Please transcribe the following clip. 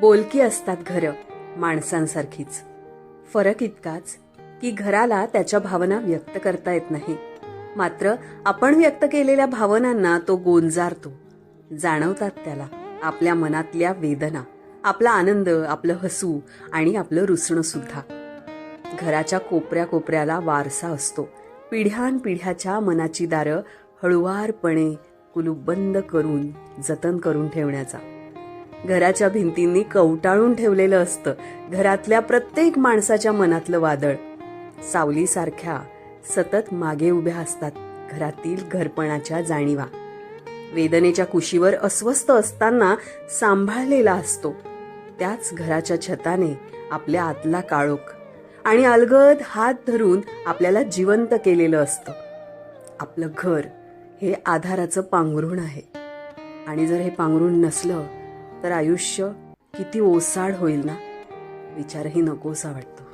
बोलकी असतात घरं माणसांसारखीच. फरक इतकाच की घराला त्याच्या भावना व्यक्त करता येत नाही. मात्र आपण व्यक्त केलेल्या भावनांना तो गोंजारतो. जाणवतात त्याला आपल्या मनातल्या वेदना आपला आनंद आपलं हसू आणि आपलं रुसणं सुद्धा. घराच्या कोपऱ्या कोपऱ्याला वारसा असतो. पिढ्यानपिढ्याच्या मनाची दारं हळुवारपणे कुलूपबंद करून जतन करून ठेवण्याचा. घराच्या भिंतींनी कवटाळून ठेवलेलं असतं घरातल्या प्रत्येक माणसाच्या मनातलं वादळ. सावलीसारख्या सतत मागे उभ्या असतात घरातील घरपणाच्या जाणीवा. वेदनेच्या कुशीवर अस्वस्थ असताना सांभाळलेला असतो. त्याच घराच्या छताने आपल्या आतला काळोख आणि अलगद हात धरून आपल्याला जिवंत केलेलं असतं. आपलं घर हे आधाराचं पांघरुण आहे. आणि जर हे पांघरुण नसलं तर आयुष्य किती ओसाड होईल ना? विचारही नकोसा वाटतो.